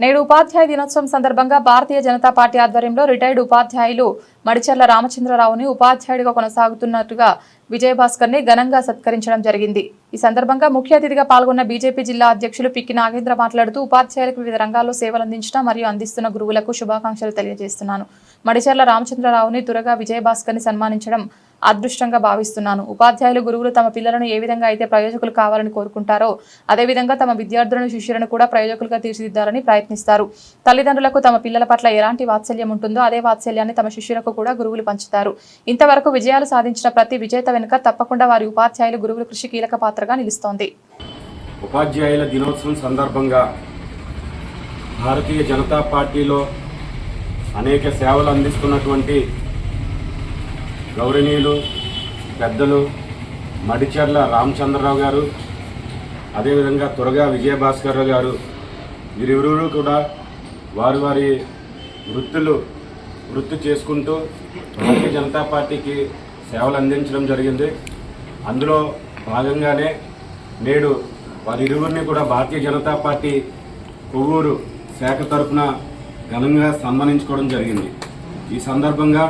నేడు ఉపాధ్యాయ దినోత్సవం సందర్భంగా భారతీయ జనతా పార్టీ ఆధ్వర్యంలో రిటైర్డ్ ఉపాధ్యాయులు మడిచెర్ల రామచంద్రరావుని ఉపాధ్యాయుడిగా కొనసాగుతున్నట్టుగా విజయభాస్కర్ని ఘనంగా సత్కరించడం జరిగింది. ఈ సందర్భంగా ముఖ్య అతిథిగా పాల్గొన్న బీజేపీ జిల్లా అధ్యక్షులు పిక్కి నాగేంద్ర మాట్లాడుతూ ఉపాధ్యాయులకు వివిధ రంగాల్లో సేవలు అందించడం మరియు అందిస్తున్న గురువులకు శుభాకాంక్షలు తెలియజేస్తున్నాను. మడిచెర్ల రామచంద్రరావుని త్వరగా విజయభాస్కర్ని సన్మానించడం అదృష్టంగా భావిస్తున్నాను. ఉపాధ్యాయులు గురువులు తమ పిల్లలను ఏ విధంగా అయితే ప్రయోజకులు కావాలని కోరుకుంటారో అదేవిధంగా తమ విద్యార్థులను శిష్యులను కూడా ప్రయోజకులుగా తీర్చిదిద్దాలని ప్రయత్నిస్తారు. తల్లిదండ్రులకు తమ పిల్లల పట్ల ఎలాంటి వాత్సల్యం ఉంటుందో అదే వాత్సల్యాన్ని తమ శిష్యులకు కూడా గురువులు పంచుతారు. ఇంతవరకు విజయాలు సాధించిన ప్రతి విజేత వెనుక తప్పకుండా వారి ఉపాధ్యాయులు గురువుల కృషి కీలక పాత్రగా నిలుస్తోంది. ఉపాధ్యాయుల దినోత్సవం సందర్భంగా భారతీయ జనతా పార్టీలో అనేక సేవలు అందిస్తున్నటువంటి గౌరవనీయులు పెద్దలు మడిచెర్ల రామచంద్రరావు గారు అదేవిధంగా త్వరగా విజయభాస్కర్రావు గారు వీరిరువురు కూడా వారి వారి వృత్తులు వృత్తి చేసుకుంటూ భారతీయ జనతా పార్టీకి సేవలు అందించడం జరిగింది. అందులో భాగంగానే నేడు వారి ఇరువురిని కూడా భారతీయ జనతా పార్టీ కొవ్వూరు శాఖ తరఫున ఘనంగా సన్మానించుకోవడం జరిగింది. ఈ సందర్భంగా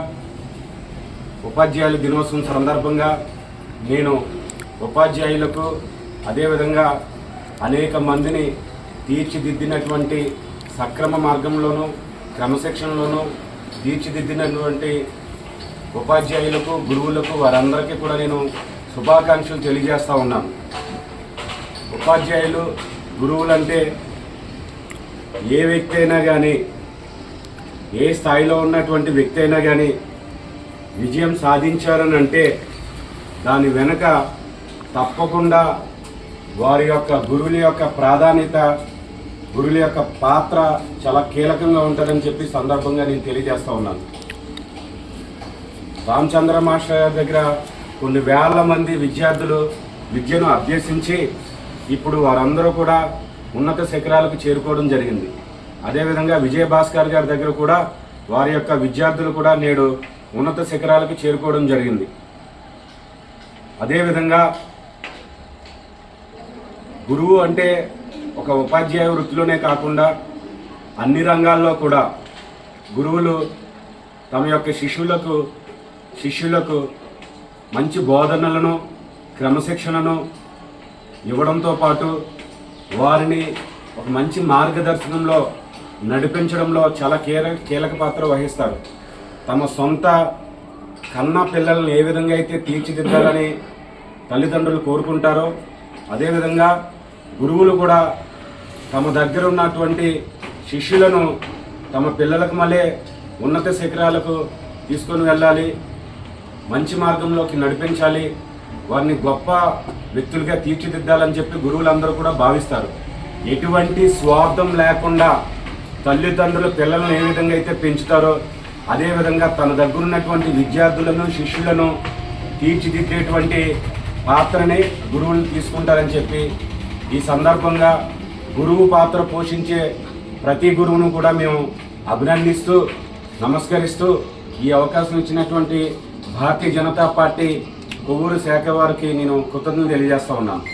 ఉపాధ్యాయుల దినోత్సవం సందర్భంగా నేను ఉపాధ్యాయులకు అదేవిధంగా అనేక మందిని తీర్చిదిద్దినటువంటి సక్రమ మార్గంలోనూ క్రమశిక్షణలోనూ తీర్చిదిద్దినటువంటి ఉపాధ్యాయులకు గురువులకు వారందరికీ కూడా నేను శుభాకాంక్షలు తెలియజేస్తూ ఉన్నాను. ఉపాధ్యాయులు గురువులంటే ఏ వ్యక్తి అయినా కానీ ఏ స్థాయిలో ఉన్నటువంటి వ్యక్తి అయినా కానీ విజయం సాధించారని అంటే దాని వెనుక తప్పకుండా వారి యొక్క గురువుల యొక్క ప్రాధాన్యత గురువుల యొక్క పాత్ర చాలా కీలకంగా ఉంటుందని చెప్పి సందర్భంగా నేను తెలియజేస్తూ ఉన్నాను. రామచంద్ర మాస్టర్ గారి దగ్గర కొన్ని వేల మంది విద్యార్థులు విద్యను అభ్యసించి ఇప్పుడు వారందరూ కూడా ఉన్నత శిఖరాలకు చేరుకోవడం జరిగింది. అదేవిధంగా విజయ భాస్కర్ గారి దగ్గర కూడా వారి యొక్క విద్యార్థులు కూడా నేడు ఉన్నత శిఖరాలకు చేరుకోవడం జరిగింది. అదేవిధంగా గురువు అంటే ఒక ఉపాధ్యాయ వృత్తిలోనే కాకుండా అన్ని రంగాల్లో కూడా గురువులు తమ యొక్క శిష్యులకు శిష్యులకు మంచి బోధనలను క్రమశిక్షణను ఇవ్వడంతో పాటు వారిని ఒక మంచి మార్గదర్శనంలో నడిపించడంలో చాలా కీల కీలక పాత్ర వహిస్తారు. తమ సొంత కన్న పిల్లల్ని ఏ విధంగా అయితే తీర్చిదిద్దాలని తల్లిదండ్రులు కోరుకుంటారో అదేవిధంగా గురువులు కూడా తమ దగ్గర ఉన్నటువంటి శిష్యులను తమ పిల్లలకు మళ్ళీ ఉన్నత శిఖరాలకు తీసుకొని వెళ్ళాలి మంచి మార్గంలోకి నడిపించాలి వారిని గొప్ప వ్యక్తులుగా తీర్చిదిద్దాలని చెప్పి గురువులందరూ కూడా భావిస్తారు. ఎటువంటి స్వార్థం లేకుండా తల్లిదండ్రులు పిల్లలను ఏ విధంగా అయితే పెంచుతారో అదేవిధంగా తన దగ్గర ఉన్నటువంటి విద్యార్థులను శిష్యులను తీర్చిదిద్దేటువంటి పాత్రని గురువులు తీసుకుంటారని చెప్పి ఈ సందర్భంగా గురువు పాత్ర పోషించే ప్రతి గురువును కూడా మేము అభినందిస్తూ నమస్కరిస్తూ ఈ అవకాశం ఇచ్చినటువంటి భారతీయ జనతా పార్టీ కొవ్వూరు శాఖ వారికి నేను కృతజ్ఞతలు తెలియజేస్తా ఉన్నాను.